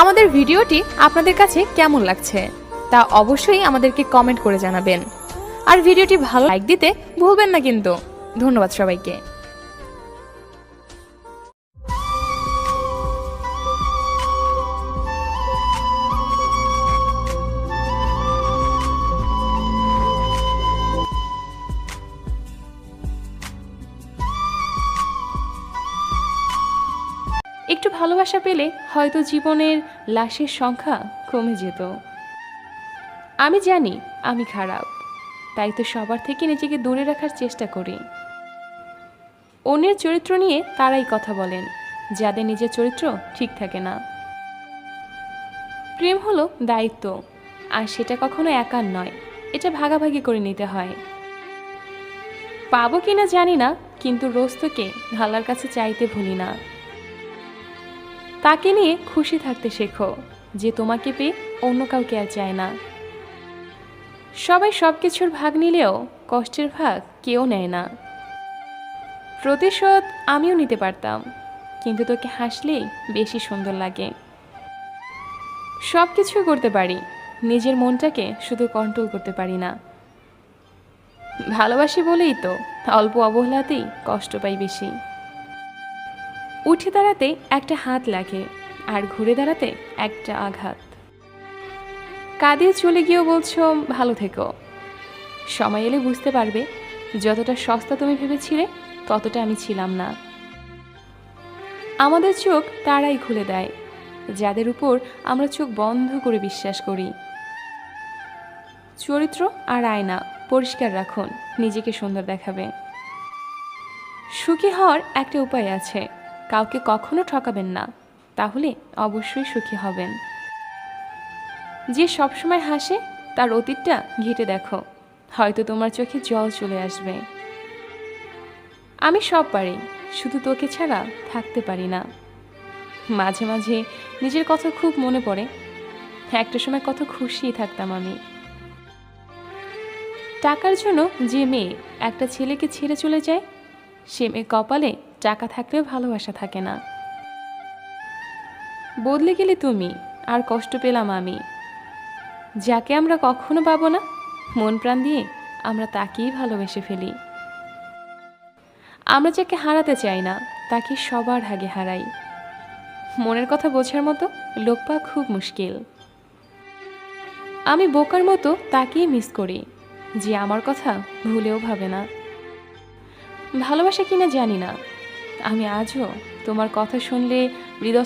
আমাদের ভিডিওটি আপনাদের কাছে কেমন লাগছে, তা অবশ্যই আমাদেরকে কমেন্ট করে জানাবেন। আর ভিডিওটি ভালো লাইক দিতে ভুলবেন না কিন্তু। ধন্যবাদ সবাইকে। একটু ভালোবাসা পেলে হয়তো জীবনের লাশের সংখ্যা কমে যেত। আমি জানি আমি খারাপ, তাই তো সবার থেকে নিজেকে দূরে রাখার চেষ্টা করি। অন্যের চরিত্র নিয়ে তারাই কথা বলেন, যাদের নিজের চরিত্র ঠিক থাকে না। প্রেম হলো দায়িত্ব, আর সেটা কখনো একার নয়, এটা ভাগাভাগি করে নিতে হয়। পাবো কিনা জানি না, কিন্তু রোজ তোকে ভালার কাছে চাইতে ভুলি না। তাকে নিয়ে খুশি থাকতে শেখো যে তোমাকে পেয়ে অন্য কাউকে আর চায় না। সবাই সব কিছুর ভাগ নিলেও কষ্টের ভাগ কেউ নেয় না। প্রতিশোধ আমিও নিতে পারতাম, কিন্তু তোকে হাসলেই বেশি সুন্দর লাগে। সব কিছু করতে পারি, নিজের মনটাকে শুধু কন্ট্রোল করতে পারি না। ভালোবাসি বলেই তো অল্প অবহেলাতেই কষ্ট পাই বেশি। উঠে দাঁড়াতে একটা হাত লাগে আর ঘুরে দাঁড়াতে একটা আঘাত। কাঁদিয়ে চলে গিয়েও বলছো, ভালো থেকো। সময় এলে বুঝতে পারবে, যতটা সস্তা তুমি ভেবেছিলে, ততটা আমি ছিলাম না। আমাদের চোখ তারাই খুলে দেয়, যাদের উপর আমরা চোখ বন্ধ করে বিশ্বাস করি। চরিত্র আর আয়না পরিষ্কার রাখুন, নিজেকে সুন্দর দেখাবে। সুখী হওয়ার একটা উপায় আছে। কাউকে কখনো ঠকাবেন না, তাহলে অবশ্যই সুখী হবেন। যে সবসময় হাসে, তার অতীতটা ঘেটে দেখো, হয়তো তোমার চোখে জল চলে আসবে। আমি সব পারি, শুধু তোকে ছাড়া থাকতে পারি না। মাঝে মাঝে নিজের কথা খুব মনে পড়ে, একটা সময় কত খুশি থাকতাম আমি। টাকার জন্য যে মেয়ে একটা ছেলেকে ছেড়ে চলে যায়, সে মেয়ে কপালে টাকা থাকলেও ভালোবাসা থাকে না। বদলে গেলে তুমি, আর কষ্ট পেলাম আমি। যাকে আমরা কখনো পাবো না, মন প্রাণ দিয়ে আমরা তাকেই ভালোবেসে ফেলি। আমরা যাকে হারাতে চাই না, তাকে সবার আগে হারাই। মনের কথা বোঝার মতো লোক পাওয়া খুব মুশকিল। আমি বোকার মতো তাকেই মিস করি, যে আমার কথা ভুলেও ভাবে না। ভালোবাসা কিনা জানি না। আমি আজও তোমার কথা শুনলে হৃদয়